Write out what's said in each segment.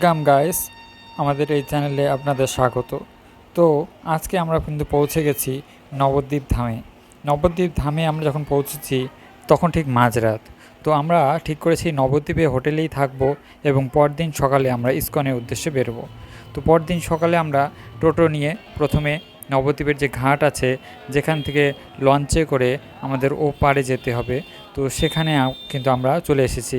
Welcome guys, আমাদের এই চ্যানেলে আপনাদের স্বাগত। তো আজকে আমরা কিন্তু পৌঁছে গেছি নবদ্বীপ ধামে। নবদ্বীপ ধামে আমরা যখন পৌঁছেছি, তখন ঠিক মাঝরাত। তো আমরা ঠিক করেছি নবদ্বীপে হোটেলেই থাকব এবং পরদিন সকালে আমরা ইস্কনের উদ্দেশ্যে বেরোবো। তো পরদিন সকালে আমরা টোটো নিয়ে প্রথমে নবদ্বীপের যে ঘাট আছে, যেখান থেকে লঞ্চে করে আমাদের ও পারে যেতে হবে। তো সেখানে কিন্তু আমরা চলে এসেছি।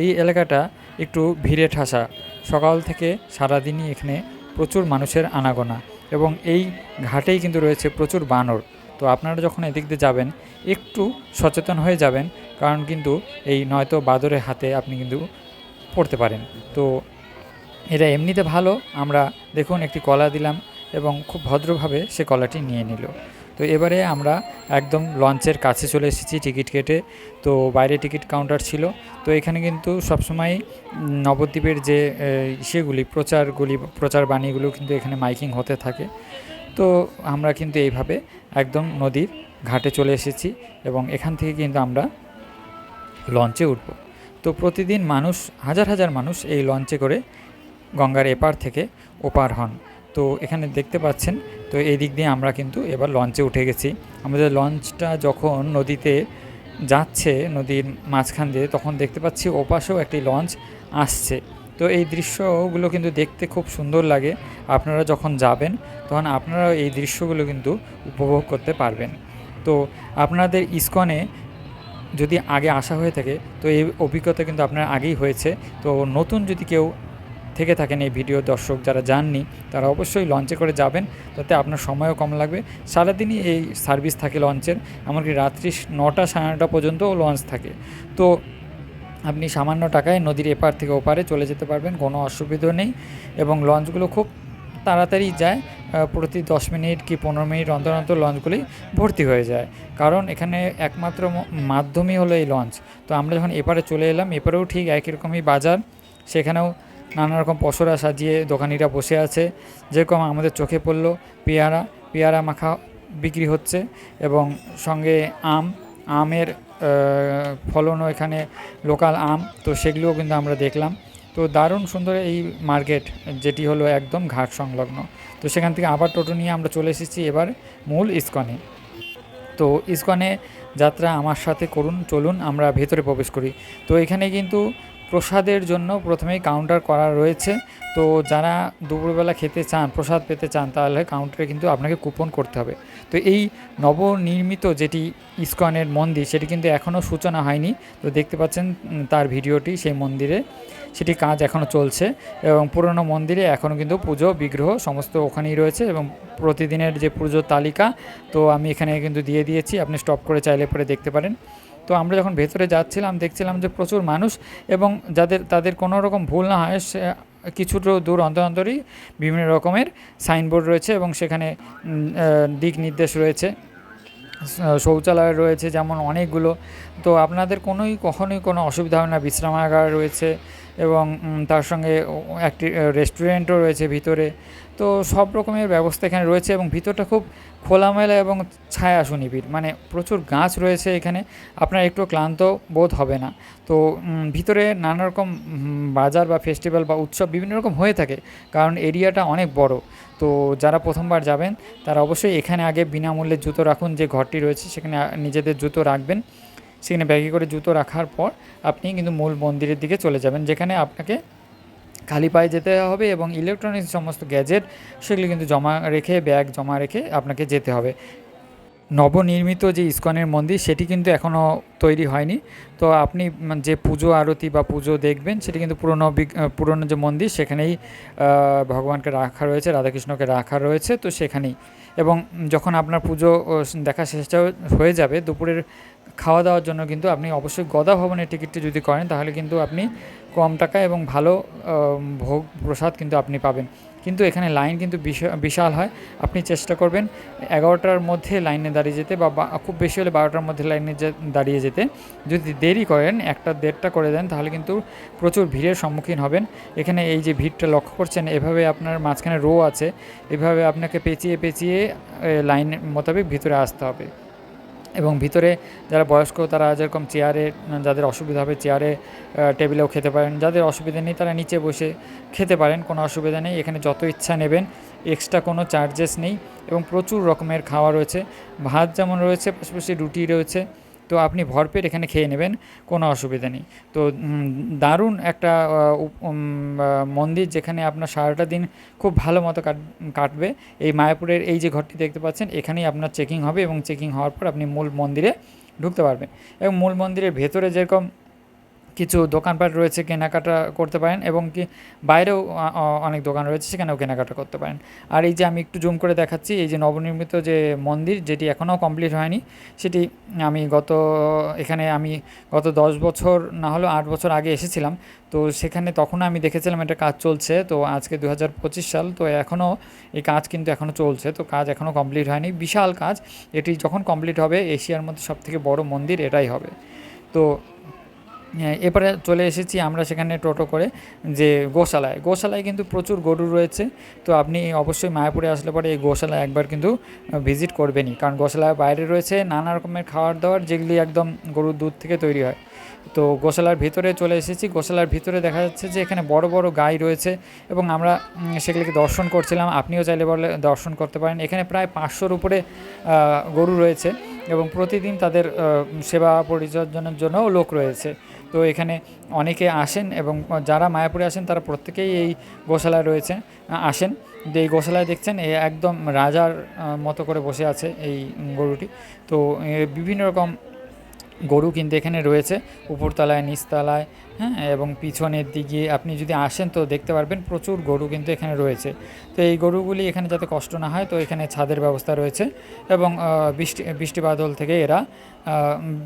এই এলাকাটা একটু ভিড়ে ঠাসা। সকাল থেকে সারাদিনই এখানে প্রচুর মানুষের আনাগোনা এবং এই ঘাটেই কিন্তু রয়েছে প্রচুর বানর। তো আপনারা যখন এদিক দিয়ে যাবেন, একটু সচেতন হয়ে যাবেন, কারণ কিন্তু এই নয়তো বাদরের হাতে আপনি কিন্তু পড়তে পারেন। তো এটা এমনিতে ভালো, আমরা দেখুন একটি কলা দিলাম এবং খুব ভদ্রভাবে সে কলাটি নিয়ে নিল। তো এবারে আমরা একদম লঞ্চের কাছে চলে এসেছি টিকিট কেটে। তো বাইরে টিকিট কাউন্টার ছিল। তো এখানে কিন্তু সবসময় নবদ্বীপের যে এ, ইসেগুলি প্রচারগুলি প্রচার বাণীগুলো কিন্তু এখানে মাইকিং হতে থাকে। তো আমরা কিন্তু এইভাবে একদম নদীর ঘাটে চলে এসেছি এবং এখান থেকে কিন্তু আমরা লঞ্চে উঠব। তো প্রতিদিন মানুষ হাজার হাজার মানুষ এই লঞ্চে করে গঙ্গার এপার থেকে ওপার হন। তো এখানে দেখতে পাচ্ছেন, তো এই দিক দিয়ে আমরা কিন্তু এবার লঞ্চে উঠে গেছি। আমাদের লঞ্চটা যখন নদীতে যাচ্ছে, নদীর মাঝখান দিয়ে, তখন দেখতে পাচ্ছি ওপাশেও একটি লঞ্চ আসছে। তো এই দৃশ্যগুলো কিন্তু দেখতে খুব সুন্দর লাগে। আপনারা যখন যাবেন, তখন আপনারাও এই দৃশ্যগুলো কিন্তু উপভোগ করতে পারবেন। তো আপনাদের ইস্কনে যদি আগে আসা হয়ে থাকে, তো এই অভিজ্ঞতা কিন্তু আপনার আগেই হয়েছে। তো নতুন যদি কেউ থেকে থাকেন এই ভিডিও দর্শক যারা যাননি, তারা অবশ্যই লঞ্চে করে যাবেন, তাতে আপনার সময়ও কম লাগবে। সারাদিনই এই সার্ভিস থাকে লঞ্চের, এমনকি রাত্রি নটা সাড়ে নটা পর্যন্তও লঞ্চ থাকে। তো আপনি সামান্য টাকায় নদীর এপার থেকে ওপারে চলে যেতে পারবেন, কোনো অসুবিধা নেই এবং লঞ্চগুলো খুব তাড়াতাড়ি যায় প্রতি দশ মিনিট কি পনেরো মিনিট অন্তর অন্তর লঞ্চগুলি ভর্তি হয়ে যায়। কারণ এখানে একমাত্র মাধ্যমই হলো এই লঞ্চ। তো আমরা যখন এপারে চলে এলাম, এপারেও ঠিক একই রকমই বাজার, সেখানেও নানা রকম পসরা সাজিয়ে দোকানিরা বসে আছে। যেরকম আমাদের চোখে পড়ল, পেয়ারা পেয়ারা মাখা বিক্রি হচ্ছে এবং সঙ্গে আম, আমের ফলনও এখানে লোকাল আম, তো সেগুলোও কিন্তু আমরা দেখলাম। তো দারুণ সুন্দর এই মার্কেট, যেটি হলো একদম ঘাট সংলগ্ন। তো সেখান থেকে আবার টোটো নিয়ে আমরা চলে এসেছি এবার মূল ইস্কনে। তো ইস্কনে যাত্রা আমার সাথে করুন, চলুন, আমরা ভেতরে প্রবেশ করি। তো এখানে কিন্তু প্রসাদের জন্য প্রথমেই কাউন্টার করা রয়েছে। তো যারা দুপুরবেলা খেতে চান, প্রসাদ পেতে চান, তাহলে কাউন্টারে কিন্তু আপনাকে কুপন করতে হবে। তো এই নবনির্মিত যেটি ইস্কনের মন্দির, সেটি কিন্তু এখনও সূচনা হয়নি। তো দেখতে পাচ্ছেন তার ভিডিওটি সেই মন্দিরে। সেটি কাজ এখনও চলছে এবং পুরনো মন্দিরে এখনও কিন্তু পুজো, বিগ্রহ সমস্ত ওখানেই রয়েছে এবং প্রতিদিনের যে পুজোর তালিকা, তো আমি এখানে কিন্তু দিয়ে দিয়েছি। আপনি স্টপ করে চাইলে পরে দেখতে পারেন। তো আমরা যখন ভেতরে যাচ্ছিলাম, দেখছিলাম যে প্রচুর মানুষ এবং যাদের, তাদের কোনো রকম ভুল না হয়, সে কিছুটা দূর অন্তর অন্তরই বিভিন্ন রকমের সাইনবোর্ড রয়েছে এবং সেখানে দিক নির্দেশ রয়েছে। শৌচালয় রয়েছে যেমন অনেকগুলো। তো আপনাদের কোনোই, কখনোই কোনো অসুবিধা হবে না, বিশ্রামাগার রয়েছে এবং তার সঙ্গে একটি রেস্টুরেন্টও রয়েছে ভিতরে। তো সব রকমের ব্যবস্থা এখানে রয়েছে এবং ভিতরটা খুব খোলামেলা এবং ছায়া সুনিবিড় মানে প্রচুর গাছ রয়েছে এখানে। আপনার একটু ক্লান্ত বোধ হবে না। তো ভিতরে নানা রকম বাজার বা ফেস্টিভ্যাল বা উৎসব বিভিন্ন রকম হয়ে থাকে কারণ এরিয়াটা অনেক বড়। তো যারা প্রথমবার যাবেন, তারা অবশ্যই এখানে আগে বিনামূল্যে জুতো রাখুন, যে ঘরটি রয়েছে সেখানে নিজেদের জুতো রাখবেন। সেখানে ব্যাগে করে জুতো রাখার পর আপনি কিন্তু মূল মন্দিরের দিকে চলে যাবেন, যেখানে আপনাকে খালি পায়ে যেতে হবে এবং ইলেকট্রনিক্স সমস্ত গ্যাজেট সেগুলি কিন্তু জমা রেখে ব্যাগ জমা রেখে আপনাকে যেতে হবে। নবনির্মিত যে ইস্কনের মন্দির, সেটি কিন্তু এখনও তৈরি হয়নি। তো আপনি যে পুজো আরতি বা পুজো দেখবেন, সেটি কিন্তু পুরনো পুরনো যে মন্দির, সেখানেই ভগবানকে রাখা রয়েছে, রাধাকৃষ্ণকে রাখা রয়েছে, তো সেখানেই। এবং যখন আপনার পুজো দেখা শেষ হয়ে- হয়ে যাবে, দুপুরের খাওয়া দাওয়ার জন্য কিন্তু আপনি অবশ্যই গদা ভবনের টিকিটটি যদি করেন, তাহলে কিন্তু আপনি কম টাকা এবং ভালো ভোগ প্রসাদ কিন্তু আপনি পাবেন। কিন্তু এখানে লাইন কিন্তু বিশা- বিশাল হয়। আপনি চেষ্টা করবেন এগারোটার মধ্যে লাইনে দাঁড়িয়ে যেতে বা খুব বেশি হলে বারোটার মধ্যে লাইনে দাঁড়িয়ে যেতে। যদি দেরি করেন, একটা দেড়টা করে দেন, তাহলে কিন্তু প্রচুর ভিড়ের সম্মুখীন হবেন। এখানে এই যে ভিড়টা লক্ষ্য করছেন, এভাবে আপনার মাঝখানে রো আছে। এভাবে আপনাকে পেঁচিয়ে পেঁচিয়ে লাইন মোতাবেক ভিতরে আসতে হবে। এবং ভিতরে যারা বয়স্ক, তারা যেরকম চেয়ারে যাদের অসুবিধা হবে চেয়ারে টেবিলেও খেতে পারেন। যাদের অসুবিধা নেই, তারা নিচে বসে খেতে পারেন, কোনো অসুবিধা নেই। এখানে যত ইচ্ছা নেবেন এক্সট্রা কোনো চার্জেস নেই এবং প্রচুর রকমের খাওয়া রয়েছে। ভাত যেমন রয়েছে, পাশাপাশি রুটি রয়েছে। তো আপনি ভরপেট এখানে খেয়ে নেবেন, কোনো অসুবিধা নেই। তো দারুণ একটা মন্দির যেখানে আপনার সারাটা দিন খুব ভালো মতো কাট, কাটবে। এই মায়াপুরের এই যে ঘরটি দেখতে পাচ্ছেন, এখানেই আপনার চেকিং হবে এবং চেকিং হওয়ার পর আপনি মূল মন্দিরে ঢুকতে পারবেন। এবং মূল মন্দিরের ভেতরে যেরকম কিছু দোকানপাট রয়েছে, কেনাকাটা করতে পারেন এবং কি বাইরেও অনেক দোকান রয়েছে, সেখানেও কেনাকাটা করতে পারেন। আর এই যে আমি একটু জুম করে দেখাচ্ছি, এই যে নবনির্মিত যে মন্দির, যেটি এখনও কমপ্লিট হয়নি, সেটি আমি গত, এখানে আমি গত দশ বছর না হলেও আট বছর আগে এসেছিলাম। তো সেখানে তখন আমি দেখেছিলাম এটা কাজ চলছে, তো আজকে দু হাজার পঁচিশ সাল, তো এখনও এই কাজ কিন্তু এখনও চলছে, তো কাজ এখনও কমপ্লিট হয়নি। বিশাল কাজ, এটি যখন কমপ্লিট হবে, এশিয়ার মধ্যে সবথেকে বড় মন্দির এটাই হবে। তো হ্যাঁ, এবারে চলে এসেছি আমরা সেখানে টোটো করে যে গোশালায়। গোশালায় কিন্তু প্রচুর গরু রয়েছে তো আপনি অবশ্যই মায়াপুরে আসলে পরে এই গোশালায় একবার কিন্তু ভিজিট করবেনই। কারণ গোশালার বাইরে রয়েছে নানা রকমের খাবার দাবার যেগুলি একদম গরুর দুধ থেকে তৈরি হয়। তো গোশালার ভিতরে চলে এসেছি গোশালার ভিতরে দেখা যাচ্ছে যে এখানে বড় বড় গাই রয়েছে এবং আমরা সেগুলিকে দর্শন করছিলাম। আপনিও চাইলে বলে দর্শন করতে পারেন। এখানে প্রায় পাঁচশোর উপরে গরু রয়েছে এবং প্রতিদিন তাদের সেবা পরিচর্যনের জন্যও লোক রয়েছে। তো এখানে অনেকে আসেন এবং যারা মায়াপুরে আসেন, তারা প্রত্যেকেই এই গোশালায় রয়েছে, আসেন। যে এই গোশালায় দেখছেন এ একদম রাজার মতো করে বসে আছে এই গরুটি। তো বিভিন্ন রকম গরু কিন্তু এখানে রয়েছে, উপরতলায়, নিচতলায় হ্যাঁ এবং পিছনের দিকে আপনি যদি আসেন তো দেখতে পারবেন প্রচুর গরু কিন্তু এখানে রয়েছে। তো এই গরুগুলি এখানে যাতে কষ্ট না হয়, তো এখানে ছাদের ব্যবস্থা রয়েছে এবং বৃষ্টি বৃষ্টি বাদল থেকে এরা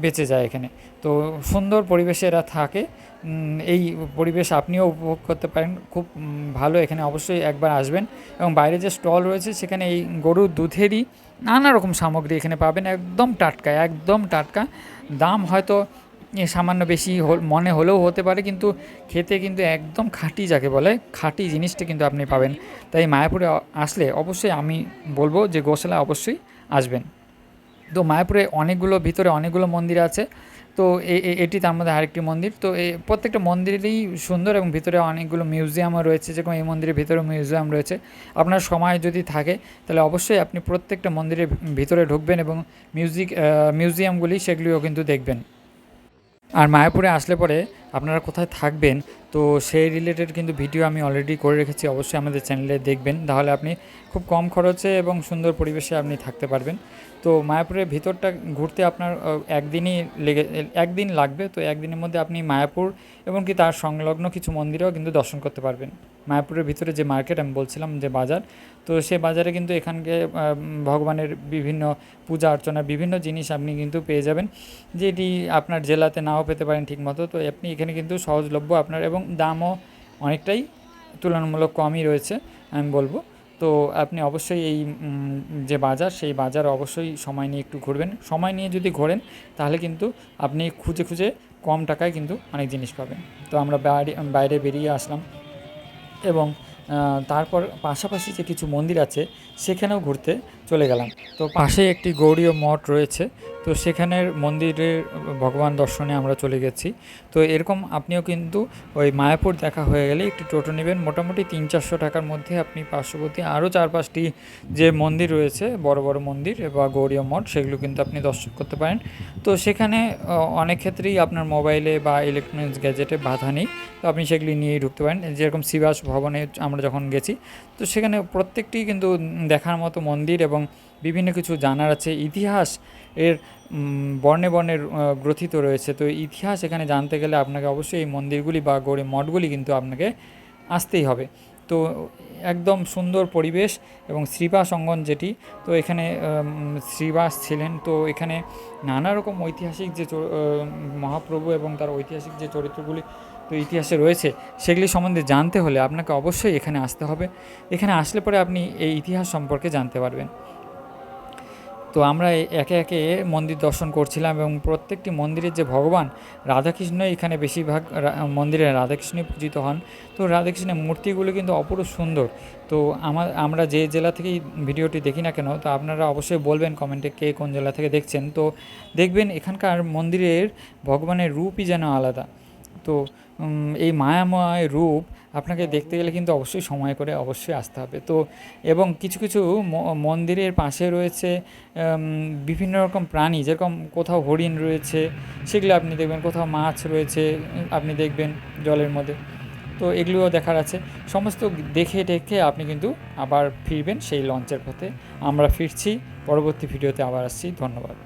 বেঁচে যায় এখানে। তো সুন্দর পরিবেশে এরা থাকে। এই পরিবেশ আপনিও উপভোগ করতে পারেন। খুব ভালো এখানে অবশ্যই একবার আসবেন এবং বাইরে যে স্টল রয়েছে সেখানে এই গরুর দুধেরই নানা রকম সামগ্রী এখানে পাবেন। একদম টাটকা একদম টাটকা। দাম হয়তো সামান্য বেশি মনে হলেও হতে পারে, কিন্তু খেতে কিন্তু একদম খাঁটি যাকে বলে, খাঁটি জিনিসটা কিন্তু আপনি পাবেন। তাই মায়াপুরে আসলে অবশ্যই আমি বলব যে গোশালা অবশ্যই আসবেন। তো মায়াপুরে অনেকগুলো, ভিতরে অনেকগুলো মন্দির আছে। তো এটি তার মধ্যে আরেকটি মন্দির। তো এই প্রত্যেকটা মন্দিরেরই সুন্দর এবং ভিতরে অনেকগুলো মিউজিয়ামও রয়েছে, যেরকম এই মন্দিরের ভিতরে মিউজিয়াম রয়েছে। আপনার সময় যদি থাকে, তাহলে অবশ্যই আপনি প্রত্যেকটা মন্দিরের ভিতরে ঢুকবেন এবং মিউজিক মিউজিয়ামগুলি সেগুলিও কিন্তু দেখবেন। আর মায়াপুরে আসলে পরে আপনারা কোথায় থাকবেন তো সেই রিলেটেড কিন্তু ভিডিও আমি অলরেডি করে রেখেছি, অবশ্যই আমাদের চ্যানেলে দেখবেন। তাহলে আপনি খুব কম খরচে এবং সুন্দর পরিবেশে আপনি থাকতে পারবেন। তো মায়াপুরের ভিতরটা ঘুরতে আপনার একদিনই লেগে, একদিন লাগবে। তো একদিনের মধ্যে আপনি মায়াপুর এবং কি তার সংলগ্ন কিছু মন্দিরেও কিন্তু দর্শন করতে পারবেন। মায়াপুরের ভিতরে যে মার্কেট আমি বলছিলাম, যে বাজার, তো সে বাজারে কিন্তু এখানকে ভগবানের বিভিন্ন পূজা অর্চনা, বিভিন্ন জিনিস আপনি কিন্তু পেয়ে যাবেন। যেটি আপনার জেলাতে নাও পেতে পারেন ঠিকমতো। তো আপনি এখানে কিন্তু সহজলভ্য আপনার এবং দামও অনেকটাই তুলনামূলক কমই রয়েছে, আমি বলব। তো আপনি অবশ্যই এই যে বাজার, সেই বাজার অবশ্যই সময় নিয়ে একটু ঘুরবেন। সময় নিয়ে যদি ঘোরেন, তাহলে কিন্তু আপনি খুঁজে খুঁজে কম টাকায় কিন্তু অনেক জিনিস পাবেন। তো আমরা বাইরে বাইরে বেরিয়ে আসলাম এবং তারপর পাশাপাশি যে কিছু মন্দির আছে, সেখানেও ঘুরতে চলে গেলাম। তো পাশে একটি গৌরীয় মঠ রয়েছে, তো সেখানের মন্দিরের ভগবান দর্শনে আমরা চলে গেছি। তো এরকম আপনিও কিন্তু ওই মায়াপুর দেখা হয়ে গেলে একটি টোটো নেবেন। মোটামুটি তিন চারশো টাকার মধ্যে আপনি পার্শ্ববর্তী আরও চার পাঁচটি যে মন্দির রয়েছে, বড় বড় মন্দির বা গৌরীয় মঠ, সেগুলো কিন্তু আপনি দর্শন করতে পারেন। তো সেখানে অনেক ক্ষেত্রেই আপনার মোবাইলে বা ইলেকট্রনিক্স গ্যাজেটে বাধা নেই। তো আপনি সেগুলি নিয়েই ঢুকতে পারেন। যেরকম শিবাস ভবনে আমরা যখন গেছি, তো সেখানে প্রত্যেকটি কিন্তু দেখার মতো মন্দির এবং বিভিন্ন কিছু জানার আছে। ইতিহাস এর বর্ণে বর্ণে গ্রথিত রয়েছে। তো ইতিহাস এখানে জানতে গেলে আপনাকে অবশ্যই এই মন্দিরগুলি বা গড়ে মঠগুলি কিন্তু আপনাকে আসতেই হবে। তো একদম সুন্দর পরিবেশ এবং শ্রীবাস অঙ্গন যেটি, তো এখানে শ্রীবাস ছিলেন। তো এখানে নানা রকম ঐতিহাসিক যে মহাপ্রভু এবং তার ঐতিহাসিক যে চরিত্রগুলি তো ইতিহাসে রয়েছে, সেগুলি সম্বন্ধে জানতে হলে আপনাকে অবশ্যই এখানে আসতে হবে। এখানে আসলে পরে আপনি এই ইতিহাস সম্পর্কে জানতে পারবেন। তো আমরা একে একে মন্দির দর্শন করছিলাম এবং প্রত্যেকটি মন্দিরের যে ভগবান রাধাকৃষ্ণ এখানে বেশিরভাগ মন্দিরে রাধাকৃষ্ণই পূজিত হন। তো রাধাকৃষ্ণের মূর্তিগুলো কিন্তু অপরূপ সুন্দর। তো আমার আমরা যে জেলা থেকেই ভিডিওটি দেখি না কেন, তো আপনারা অবশ্যই বলবেন কমেন্টে কে কোন জেলা থেকে দেখছেন। তো দেখবেন এখানকার মন্দিরের ভগবানের রূপই যেন আলাদা। তো এই মায়াময় রূপ আপনাকে দেখতে গেলে কিন্তু অবশ্যই সময় করে অবশ্যই আসতে হবে। তো এবং কিছু কিছু মন্দিরের পাশে রয়েছে বিভিন্ন রকম প্রাণী, যেরকম কোথাও হরিণ রয়েছে, সেগুলো আপনি দেখবেন, কোথাও মাছ রয়েছে, আপনি দেখবেন জলের মধ্যে। তো এগুলোও দেখার আছে। সমস্ত দেখে টেখে আপনি কিন্তু আবার ফিরবেন সেই লঞ্চের পথে। আমরা ফিরছি, পরবর্তী ভিডিওতে আবার আসছি। ধন্যবাদ।